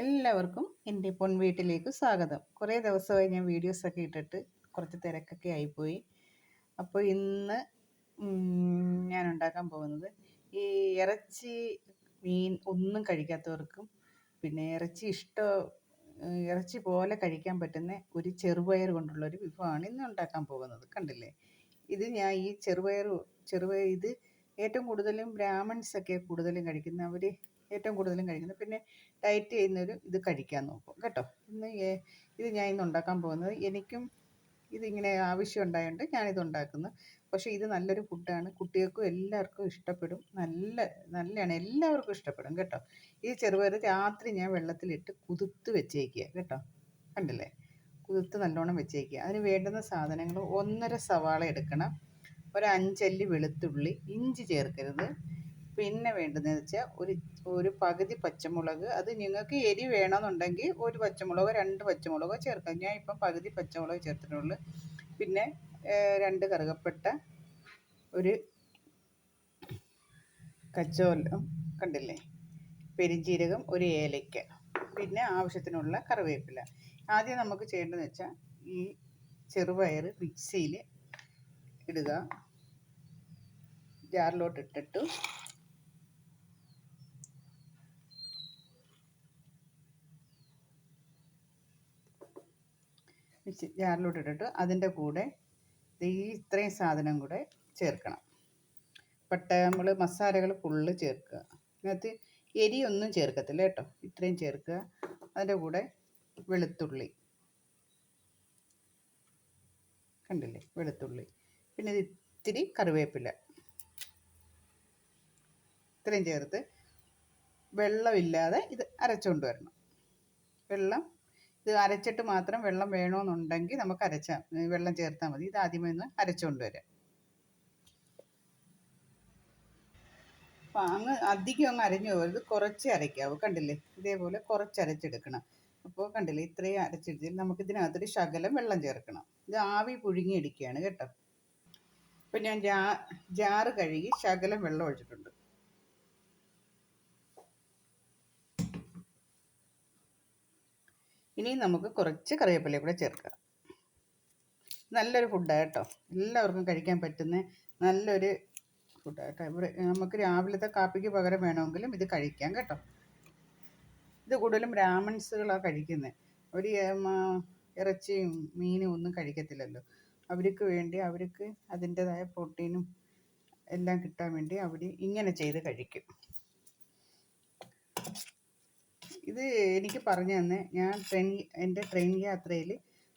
എല്ലാവർക്കും എന്റെ പൊൻവീട്ടിലേക്ക് സ്വാഗതം. കുറേ ദിവസമായി ഞാൻ വീഡിയോസൊക്കെ ഇട്ടിട്ട് കുറച്ച് തിരക്കൊക്കെ ആയിപ്പോയി. അപ്പോൾ ഇന്ന് ഞാൻ ഉണ്ടാക്കാൻ പോകുന്നത് ഈ ഇറച്ചി മീൻ ഒന്നും കഴിക്കാത്തവർക്കും പിന്നെ ഇറച്ചി ഇഷ്ടം ഇറച്ചി പോലെ കഴിക്കാൻ പറ്റുന്ന ഒരു ചെറുപയർ കൊണ്ടുള്ള ഒരു വിഭവമാണ് ഇന്ന് ഉണ്ടാക്കാൻ പോകുന്നത്. കണ്ടില്ലേ? ഇത് ഞാൻ ഈ ചെറുപയർ ചെറുപയർ ഇത് ഏറ്റവും കൂടുതലും ബ്രാഹ്മൺസൊക്കെ കൂടുതലും കഴിക്കുന്ന അവർ ഏറ്റവും കൂടുതലും കഴിക്കുന്നത്. പിന്നെ ഡയറ്റ് ചെയ്യുന്നവർ ഇത് കഴിക്കാൻ നോക്കും. കേട്ടോ? ഇന്ന് ഇത് ഞാൻ ഇന്ന് ഉണ്ടാക്കാൻ പോകുന്നത് എനിക്കും ഇതിങ്ങനെ ആവശ്യം ഉണ്ടായതുകൊണ്ട് ഞാനിത് ഉണ്ടാക്കുന്നു. പക്ഷേ ഇത് നല്ലൊരു ഫുഡാണ് കുട്ടികൾക്കും എല്ലാവർക്കും ഇഷ്ടപ്പെടും. നല്ല നല്ലതാണ് എല്ലാവർക്കും ഇഷ്ടപ്പെടും. കേട്ടോ? ഈ ചെറുപയർ രാത്രി ഞാൻ വെള്ളത്തിലിട്ട് കുതിർത്ത് വെച്ചേക്കുക. കേട്ടോ? കണ്ടില്ലേ? കുതിർത്ത് നല്ലോണം വെച്ചേക്കുക. അതിന് വേണ്ടുന്ന സാധനങ്ങൾ ഒന്നര സവാള എടുക്കണം. ഒരു അഞ്ചല്ലി വെളുത്തുള്ളി. ഇഞ്ചി ചേർക്കരുത്. പിന്നെ വേണ്ടതെന്ന് വെച്ചാൽ ഒരു ഒരു പകുതി പച്ചമുളക് അത് നിങ്ങൾക്ക് എരി വേണമെന്നുണ്ടെങ്കിൽ ഒരു പച്ചമുളകോ രണ്ട് പച്ചമുളകോ ചേർക്കാം. ഞാൻ ഇപ്പം പകുതി പച്ചമുളക് ചേർത്തിട്ടുള്ളൂ. പിന്നെ രണ്ട് കറുകപ്പെട്ട ഒരു കച്ചോലം കണ്ടില്ലേ? പെരിഞ്ജീരകം ഒരു ഏലയ്ക്ക പിന്നെ ആവശ്യത്തിനുള്ള കറിവേപ്പില. ആദ്യം നമുക്ക് ചെയ്യേണ്ടതെന്ന് വെച്ചാൽ ഈ ചെറുപയർ മിക്സിയിൽ ഇടുക. ജാറിലോട്ട് ഇട്ടിട്ട് ജാറിലോട്ട് ഇട്ടിട്ട് അതിന്റെ കൂടെ ഈ ഇത്രയും സാധനം കൂടെ ചേർക്കണം. പട്ട നമ്മൾ മസാലകൾ ഫുള്ള് ചേർക്കുക. അതിനകത്ത് എരിയൊന്നും ചേർക്കത്തില്ല കേട്ടോ. ഇത്രയും ചേർക്കുക. അതിന്റെ കൂടെ വെളുത്തുള്ളി. കണ്ടില്ലേ? വെളുത്തുള്ളി. പിന്നെ ഇത് ഇത്തിരി കറിവേപ്പില. ഇത്രയും ചേർത്ത് വെള്ളമില്ലാതെ ഇത് അരച്ചുകൊണ്ട് വരണം. വെള്ളം ഇത് അരച്ചിട്ട് മാത്രം വെള്ളം വേണമെന്നുണ്ടെങ്കിൽ നമുക്ക് അരച്ചാൽ വെള്ളം ചേർത്താൽ മതി. ഇത് ആദ്യമേ ഒന്ന് അരച്ചുകൊണ്ട് വരാം. അപ്പം അങ്ങ് അധികം അങ്ങ് അരഞ്ഞു പോകരുത്. കുറച്ച് അരയ്ക്കാവൂ. കണ്ടില്ലേ? ഇതേപോലെ കുറച്ച് അരച്ചെടുക്കണം അപ്പോൾ കണ്ടില്ലേ? ഇത്രയും അരച്ചെടുത്തിൽ നമുക്ക് ഇതിനകത്തൊരു ശകലം വെള്ളം ചേർക്കണം. ഇത് ആവി പുഴുങ്ങിയെടുക്കുകയാണ് കേട്ടോ. അപ്പം ഞാൻ ജാ ജാറ് കഴുകി ശകലം വെള്ളം ഒഴിച്ചിട്ടുണ്ട്. ഇനി നമുക്ക് കുറച്ച് കറിവേപ്പില കൂടെ ചേർക്കാം. നല്ലൊരു ഫുഡാണ് കേട്ടോ. എല്ലാവർക്കും കഴിക്കാൻ പറ്റുന്ന നല്ലൊരു ഫുഡാണ് കേട്ടോ. ഇവിടെ നമുക്ക് രാവിലത്തെ കാപ്പിക്ക് പകരം വേണമെങ്കിലും ഇത് കഴിക്കാം കേട്ടോ. ഇത് കൂടുതലും ബ്രാഹ്മൺസുകളാണ് കഴിക്കുന്നത് ഒരു ഇറച്ചിയും മീനും ഒന്നും കഴിക്കത്തില്ലല്ലോ. അവർക്ക് വേണ്ടി അവർക്ക് അതിന്റെതായ പ്രോട്ടീനും എല്ലാം കിട്ടാൻ വേണ്ടി അവർ ഇങ്ങനെ ചെയ്ത് കഴിക്കും. ഇത് എനിക്ക് പറഞ്ഞു തന്നെ. ഞാൻ ട്രെയിൻ എന്റെ ട്രെയിൻ യാത്രയിൽ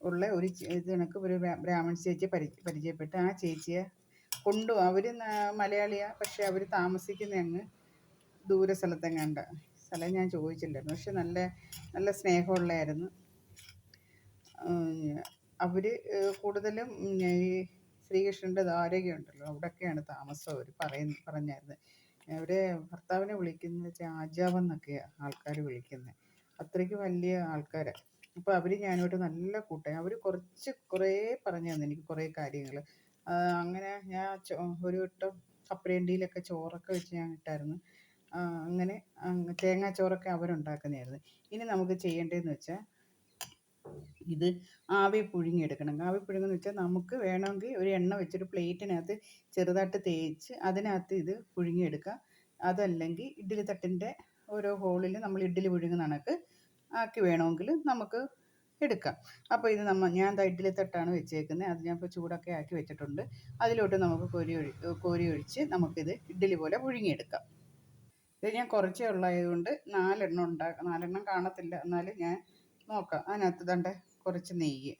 ഉള്ള ഒരു ഇത് ഒരു ബ്രാഹ്മൺ ചേച്ചിയെ പരി പരിചയപ്പെട്ട്. ആ ചേച്ചിയെ കൊണ്ടു അവർ മലയാളിയാ. പക്ഷെ അവർ താമസിക്കുന്ന അങ്ങ് ദൂര സ്ഥലത്തെങ്ങാണ്ട. സ്ഥലം ഞാൻ ചോദിച്ചില്ലായിരുന്നു. പക്ഷെ നല്ല നല്ല സ്നേഹമുള്ളതായിരുന്നു അവർ കൂടുതലും ഈ ശ്രീകൃഷ്ണന്റെ ദ്വാരകയുണ്ടല്ലോ അവിടെയൊക്കെയാണ് താമസം അവർ പറയുന്ന പറഞ്ഞായിരുന്നു അവരെ ഭർത്താവിനെ വിളിക്കുന്നത് വെച്ചാൽ ആജാവെന്നൊക്കെയാണ് ആൾക്കാർ വിളിക്കുന്നത് അത്രയ്ക്ക് വലിയ ആൾക്കാരാണ് അപ്പോൾ അവർ ഞാനോട്ട് നല്ല കൂട്ടായി അവർ കുറച്ച് കുറേ പറഞ്ഞു തന്നു എനിക്ക് കുറേ കാര്യങ്ങൾ അങ്ങനെ ഞാൻ ഒരു വട്ടം കപ്പലണ്ടിയിലൊക്കെ ചോറൊക്കെ വെച്ച് ഞാൻ ഇട്ടായിരുന്നു. അങ്ങനെ തേങ്ങാച്ചോറൊക്കെ അവരുണ്ടാക്കുന്നതായിരുന്നു. ഇനി നമുക്ക് ചെയ്യേണ്ടതെന്ന് വെച്ചാൽ ഇത് ആവി പുഴുങ്ങിയെടുക്കണം. ആവി പുഴുങ്ങുന്നത് വെച്ചാൽ നമുക്ക് വേണമെങ്കിൽ ഒരു എണ്ണ വെച്ചൊരു പ്ലേറ്റിനകത്ത് ചെറുതായിട്ട് തേച്ച് അതിനകത്ത് ഇത് പുഴുങ്ങിയെടുക്കുക അതല്ലെങ്കിൽ ഇഡ്ഡലി തട്ടിന്റെ ഓരോ ഹോളിൽ നമ്മൾ ഇഡ്ഡലി പുഴുങ്ങുന്ന കണക്ക് ആക്കി വേണമെങ്കിൽ നമുക്ക് എടുക്കാം. അപ്പോൾ ഇത് നമ്മൾ ഞാൻ ഇഡ്ഡലി തട്ടാണ് വെച്ചേക്കുന്നത്. അത് ഞാൻ ഇപ്പോൾ ചൂടൊക്കെ ആക്കി വെച്ചിട്ടുണ്ട്. അതിലോട്ട് നമുക്ക് കോരി ഒഴി കോരി ഒഴിച്ച് നമുക്കിത് ഇഡ്ഡലി പോലെ പുഴുങ്ങിയെടുക്കാം. ഇത് ഞാൻ കുറച്ചേ ഉള്ളതായതുകൊണ്ട് നാലെണ്ണം ഉണ്ടാക്കാം നാലെണ്ണം കാണത്തില്ല. എന്നാലും ഞാൻ നോക്കാം. അതിനകത്ത് ദണ്ട് കുറച്ച് നെയ്യ്.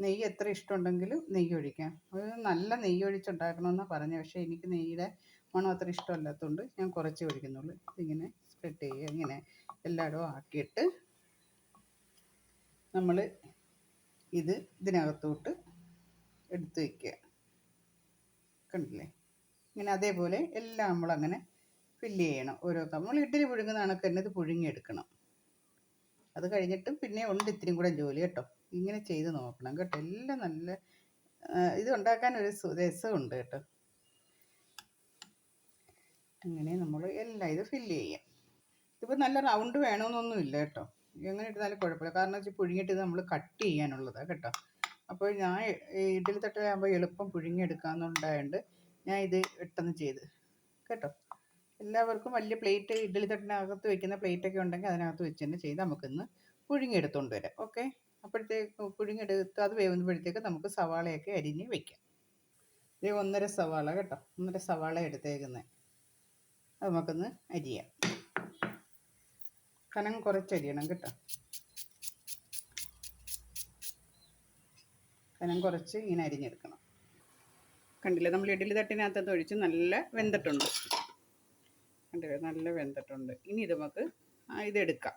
നെയ്യ് എത്ര ഇഷ്ടമുണ്ടെങ്കിലും നെയ്യ് ഒഴിക്കാം. അത് നല്ല നെയ്യ് ഒഴിച്ചുണ്ടാക്കണമെന്നാണ് പറഞ്ഞത്. പക്ഷേ എനിക്ക് നെയ്യുടെ മണം അത്ര ഇഷ്ടമല്ലാത്തതുകൊണ്ട് ഞാൻ കുറച്ച് ഒഴിക്കുന്നുള്ളൂ. ഇതിങ്ങനെ സ്പ്രെഡ് ചെയ്യുക ഇങ്ങനെ എല്ലായിടവും ആക്കിയിട്ട് നമ്മൾ ഇത് ഇതിനകത്തോട്ട് എടുത്ത് വയ്ക്കുക കണ്ടില്ലേ? ഇങ്ങനെ അതേപോലെ എല്ലാം നമ്മളങ്ങനെ ഫില്ല് ചെയ്യണം. ഓരോ നമ്മൾ ഇഡ്ഡലി പുഴുങ്ങുന്ന കണക്ക് തന്നെ ഇത് പുഴുങ്ങിയെടുക്കണം. അത് കഴിഞ്ഞിട്ടും പിന്നെ ഉണ്ട് ഇത്തിരിയും കൂടെ ജോലി കേട്ടോ. ഇങ്ങനെ ചെയ്ത് നോക്കണം കേട്ടോ. എല്ലാം നല്ല ഇത് ഉണ്ടാക്കാൻ ഒരു രസമുണ്ട് കേട്ടോ. അങ്ങനെ നമ്മൾ എല്ലാം ഇത് ഫില്ല് ചെയ്യാം. ഇതിപ്പോൾ നല്ല റൗണ്ട് വേണമെന്നൊന്നും ഇല്ല കേട്ടോ. എങ്ങനെ ഇട്ടാലും കുഴപ്പമില്ല. കാരണം വെച്ചാൽ പുഴുങ്ങിട്ട് നമ്മൾ കട്ട് ചെയ്യാനുള്ളതാണ് കേട്ടോ. അപ്പോൾ ഞാൻ ഇഡ്ഡലി എളുപ്പം എളുപ്പം പുഴുങ്ങിയെടുക്കാമെന്നുണ്ടായതുകൊണ്ട് ഞാൻ ഇത് പെട്ടെന്ന് ചെയ്ത് കേട്ടോ. എല്ലാവർക്കും വലിയ പ്ലേറ്റ് ഇഡ്ഡലി തട്ടിനകത്ത് വെക്കുന്ന പ്ലേറ്റ് ഒക്കെ ഉണ്ടെങ്കിൽ അതിനകത്ത് വെച്ച് തന്നെ ചെയ്ത് നമുക്കിന്ന് പുഴുങ്ങിയെടുത്തുകൊണ്ട് വരാം. ഓക്കെ? അപ്പോഴത്തേക്ക് പുഴുങ്ങിയെടുത്ത് അത് വേവുമ്പോഴത്തേക്ക് നമുക്ക് സവാളയൊക്കെ അരിഞ്ഞ് വെക്കാം. ഇത് ഒന്നര സവാള കേട്ടോ. ഒന്നര സവാള എടുത്തേക്കുന്നത് അത് നമുക്കൊന്ന് അരിയാം കനം കുറച്ചരിയണം കേട്ടോ. കനം കുറച്ച് ഇങ്ങനെ അരിഞ്ഞെടുക്കണം. കണ്ടില്ലേ? നമ്മൾ ഇഡ്ഡലി തട്ടിനകത്തത് ഒഴിച്ച് നല്ല വെന്തിട്ടുണ്ട്. കണ്ടില്ലേ നല്ല വെന്തിട്ടുണ്ട്. ഇനി ഇത് നമുക്ക് ഇതെടുക്കാം.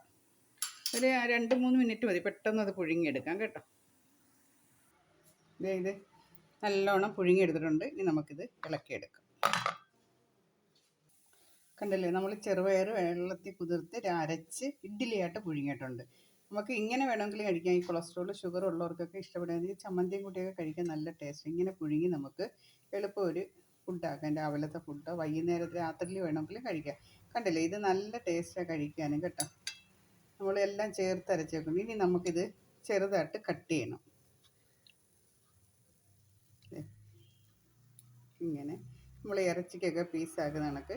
ഒരു രണ്ട് മൂന്ന് മിനിറ്റ് മതി. പെട്ടെന്ന് അത് പുഴുങ്ങിയെടുക്കാം കേട്ടോ. ഇതേ ഇത് നല്ലോണം പുഴുങ്ങിയെടുത്തിട്ടുണ്ട്. ഇനി നമുക്കിത് ഇളക്കിയെടുക്കാം. കണ്ടല്ലേ? നമ്മൾ ചെറുപയർ വെള്ളത്തിൽ കുതിർത്ത് അരച്ച് ഇഡ്ഡലിയായിട്ട് പുഴുങ്ങിയിട്ടുണ്ട്. നമുക്ക് ഇങ്ങനെ വേണമെങ്കിൽ കഴിക്കാം. ഈ കൊളസ്ട്രോൾ ഷുഗർ ഉള്ളവർക്കൊക്കെ ഇഷ്ടപ്പെടുകയാണെങ്കിൽ ചമ്മന്തിയും കൂട്ടിയൊക്കെ കഴിക്കാൻ നല്ല ടേസ്റ്റ്. ഇങ്ങനെ പുഴുങ്ങി നമുക്ക് എളുപ്പം ഒരു ഫുഡാക്കാം രാവിലത്തെ ഫുഡ് വൈകുന്നേരത്തെ രാത്രിയിൽ വേണമെങ്കിൽ കഴിക്കാം. കണ്ടില്ലേ? ഇത് നല്ല ടേസ്റ്റാണ് കഴിക്കാനും കേട്ടോ. നമ്മൾ എല്ലാം ചേർത്ത് അരച്ചേക്കും ഇനി നമുക്കിത് ചെറുതായിട്ട് കട്ട് ചെയ്യണം. ഇങ്ങനെ. നമ്മൾ ഇറച്ചിക്കൊക്കെ പീസാക്കുന്ന കണക്ക്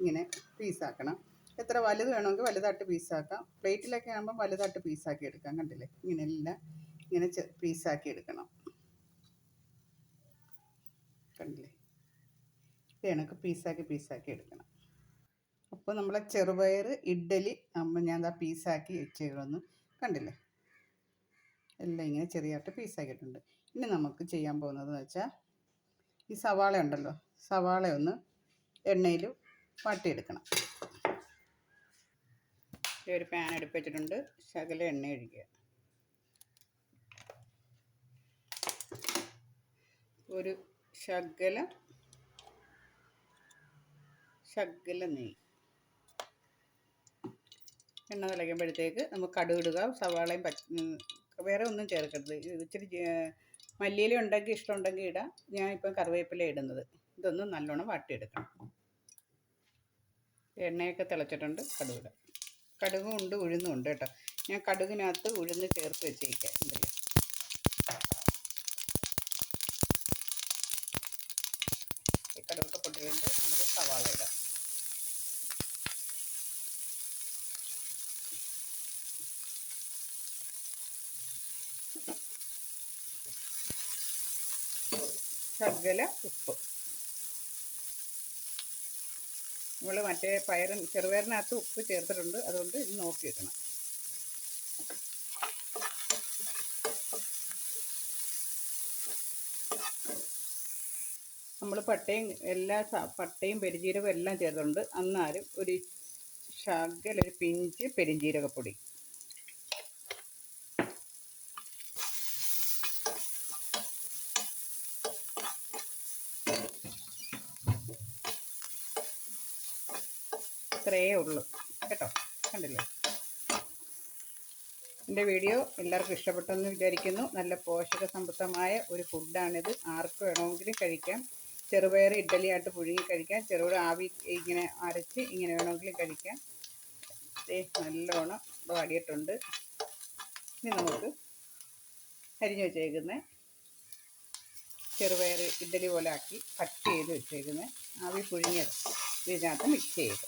ഇങ്ങനെ പീസാക്കണം എത്ര വലുത് വേണമെങ്കിൽ വലുതായിട്ട് പീസാക്കാം പ്ലേറ്റിലൊക്കെ ആകുമ്പോൾ വലുതായിട്ട് പീസാക്കി എടുക്കാം. കണ്ടില്ലേ? ഇങ്ങനെ എല്ലാം ഇങ്ങനെ പീസാക്കി എടുക്കണം. കണ്ടില്ലേ? കണക്ക് പീസാക്കി പീസാക്കി എടുക്കണം. അപ്പോൾ നമ്മളെ ചെറുപയർ ഇഡ്ഡലി അമ്മ ഞാൻ ദാ പീസാക്കി വെച്ചേക്കുന്നു കണ്ടില്ലേ? എല്ലാം ഇങ്ങനെ ചെറിയായിട്ട് പീസാക്കിയിട്ടുണ്ട്. ഇനി നമുക്ക് ചെയ്യാൻ പോകുന്നത് വെച്ചാൽ ഈ സവാള ഉണ്ടല്ലോ സവാള ഒന്ന് എണ്ണയിൽ വാട്ടിയെടുക്കണം. ഒരു പാൻ എടുപ്പിച്ചിട്ടുണ്ട് ശകല എണ്ണ ഒഴിക്കുക. ഒരു ശകല ശകല നെയ്യ് എണ്ണ തിളയ്ക്കുമ്പോഴത്തേക്ക് നമുക്ക് കടുകിടുക സവാളയും പച്ച വേറെ ഒന്നും ചേർക്കരുത്. ഇച്ചിരി മല്ലിയില ഉണ്ടെങ്കിൽ ഇഷ്ടമുണ്ടെങ്കിൽ ഇടാം. ഞാൻ ഇപ്പം കറിവേപ്പില ഇടുന്നത്. ഇതൊന്ന് നല്ലോണം വാട്ടിയെടുക്കണം. എണ്ണയൊക്കെ തിളച്ചിട്ടുണ്ട് കടുകിടാം കടുകും ഉണ്ട് ഉഴുന്നും ഉണ്ട് കേട്ടോ. ഞാൻ കടുകിനകത്ത് ഉഴുന്ന് ചേർത്ത് വെച്ചേക്കാം. ഉണ്ടല്ലോ ഈ കടുകൊക്കെ പൊട്ടി കഴിയുമ്പോൾ നമുക്ക് സവാള ഇടാം ശകല ഉപ്പ്. നമ്മൾ മറ്റേ പയറിൻ ചെറുപയറിനകത്ത് ഉപ്പ് ചേർത്തിട്ടുണ്ട്. അതുകൊണ്ട് ഇത് നോക്കി വെക്കണം. നമ്മൾ പട്ടയും എല്ലാ പട്ടയും പെരുംജീരകവും എല്ലാം ചേർത്തിട്ടുണ്ട്. അന്നാലും ഒരു ശകലൊരു പിഞ്ച് പെരുംജീരകപ്പൊടി ഇത്രയേ ഉള്ളൂ. കേട്ടോ? കണ്ടില്ലേ? എന്റെ വീഡിയോ എല്ലാവർക്കും ഇഷ്ടപ്പെട്ടെന്ന് വിചാരിക്കുന്നു. നല്ല പോഷക സമൃദ്ധമായ ഒരു ഫുഡാണിത്. ആർക്ക് വേണമെങ്കിലും കഴിക്കാം. ചെറുപയർ ഇഡ്ഡലിയായിട്ട് പുഴുങ്ങി കഴിക്കാം. ചെറുപയർ ആവി ഇങ്ങനെ അരച്ച് ഇങ്ങനെ വേണമെങ്കിലും കഴിക്കാം. നല്ലോണം വാടിയിട്ടുണ്ട്. ഇനി നമുക്ക് അരിഞ്ഞു വെച്ചേക്കുന്ന. ചെറുപയർ ഇഡ്ഡലി പോലെ ആക്കി കട്ട് ചെയ്ത് വെച്ചേക്കുന്നത് ആവി പുഴുങ്ങിയത് ഇതിനകത്ത് മിക്സ് ചെയ്യുക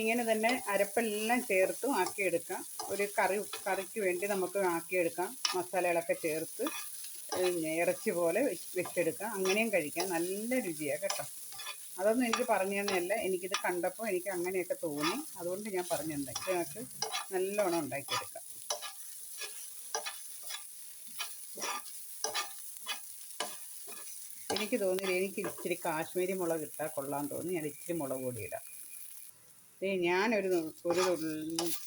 ഇങ്ങനെ തന്നെ അരപ്പെല്ലാം ചേർത്ത് ആക്കിയെടുക്കാം. ഒരു കറി കറിക്ക് വേണ്ടി നമുക്ക് ആക്കിയെടുക്കാം. മസാലകളൊക്കെ ചേർത്ത് ഇറച്ചി പോലെ വെച്ച് വെച്ചെടുക്കാം. അങ്ങനെയും കഴിക്കാം. നല്ല രുചിയാണ് കേട്ടോ. അതൊന്നും എനിക്ക് പറഞ്ഞു തന്നെയല്ല എനിക്കിത് കണ്ടപ്പോൾ എനിക്ക് അങ്ങനെയൊക്കെ തോന്നി. അതുകൊണ്ട് ഞാൻ പറഞ്ഞു തന്നെ ഇത് നമുക്ക് നല്ലോണം ഉണ്ടാക്കിയെടുക്കാം. എനിക്ക് തോന്നിയില്ല. എനിക്ക് ഇച്ചിരി കാശ്മീരി മുളക് ഇട്ടാൽ കൊള്ളാൻ തോന്നി. ഞാൻ ഇച്ചിരി മുളക് കൂടി ഇടാം. ഞാനൊരു ഒരു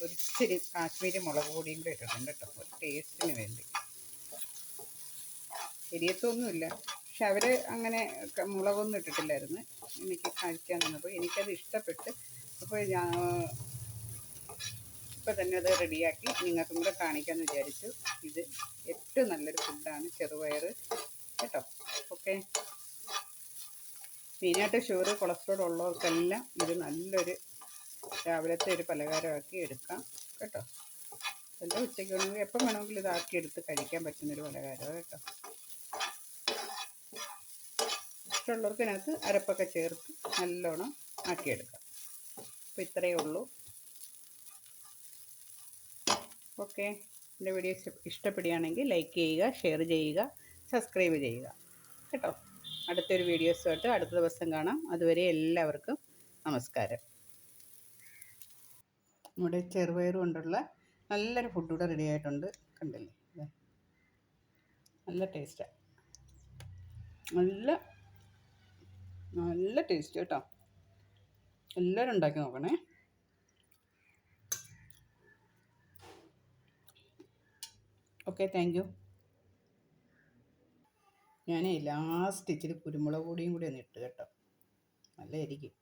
ഒരിച്ചിരി കാശ്മീരി മുളക് പൊടിയും കൂടെ ഇട്ടിട്ടുണ്ട് കേട്ടോ. ഒരു ടേസ്റ്റിന് വേണ്ടി. ശരിയത്തൊന്നുമില്ല. പക്ഷെ അവർ അങ്ങനെ മുളകൊന്നും ഇട്ടിട്ടില്ലായിരുന്നു. എനിക്ക് കഴിക്കാൻ തന്നപ്പോൾ എനിക്കത് ഇഷ്ടപ്പെട്ട് അപ്പോൾ ഞാൻ ഇപ്പം തന്നെ അത് റെഡിയാക്കി നിങ്ങൾക്കും കൂടെ കാണിക്കാമെന്ന് വിചാരിച്ചു. ഇത് ഏറ്റവും നല്ലൊരു ഫുഡാണ് ചെറുപയർ കേട്ടോ? ഓക്കെ. മെയിനായിട്ട് ഷുഗർ കൊളസ്ട്രോൾ ഉള്ളവർക്കെല്ലാം ഇത് നല്ലൊരു രാവിലത്തെ ഒരു പലഹാരമാക്കി എടുക്കാം. കേട്ടോ? എന്താ ഉച്ചയ്ക്ക് വേണമെങ്കിൽ എപ്പം വേണമെങ്കിലും ഇതാക്കി എടുത്ത് കഴിക്കാൻ പറ്റുന്നൊരു പലഹാരമാണ് കേട്ടോ. ഇഷ്ടമുള്ളവർക്ക് ഇതിനകത്ത് അരപ്പൊക്കെ ചേർത്ത് നല്ലോണം ആക്കിയെടുക്കാം. അപ്പോൾ ഇത്രയേ ഉള്ളൂ. ഓക്കെ. എന്റെ വീഡിയോ ഇഷ്ടപ്പെടുകയാണെങ്കിൽ ലൈക്ക് ചെയ്യുക ഷെയർ ചെയ്യുക സബ്സ്ക്രൈബ് ചെയ്യുക. കേട്ടോ? അടുത്തൊരു വീഡിയോസുമായിട്ട് അടുത്ത ദിവസം കാണാം. അതുവരെ എല്ലാവർക്കും നമസ്കാരം. നമ്മുടെ ചെറുപയർ കൊണ്ടുള്ള നല്ലൊരു ഫുഡ് ഇവിടെ റെഡി ആയിട്ടുണ്ട്. കണ്ടില്ലേ. നല്ല ടേസ്റ്റാണ് നല്ല നല്ല ടേസ്റ്റ് കേട്ടോ. എല്ലാവരും ഉണ്ടാക്കി നോക്കണേ. ഓക്കെ താങ്ക് യു ഞാനേ ലാസ്റ്റ് ഇച്ചിരി കുരുമുളക് പൊടിയും കൂടി ഒന്ന് ഇട്ട് കേട്ടോ. നല്ലതായിരിക്കും.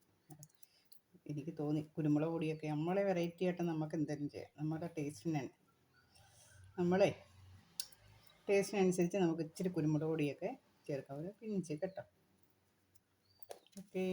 എനിക്ക് തോന്നി. കുരുമുളക് പൊടിയൊക്കെ നമ്മളെ വെറൈറ്റി ആയിട്ട് നമുക്ക് എന്തെങ്കിലും ചെയ്യാം. നമ്മുടെ ടേസ്റ്റിന് നമ്മളെ ടേസ്റ്റിനനുസരിച്ച് നമുക്ക് ഇച്ചിരി കുരുമുളക് പൊടിയൊക്കെ ചേർക്കാം. ഒരു പിഞ്ച് കേട്ടോ. ഓക്കേ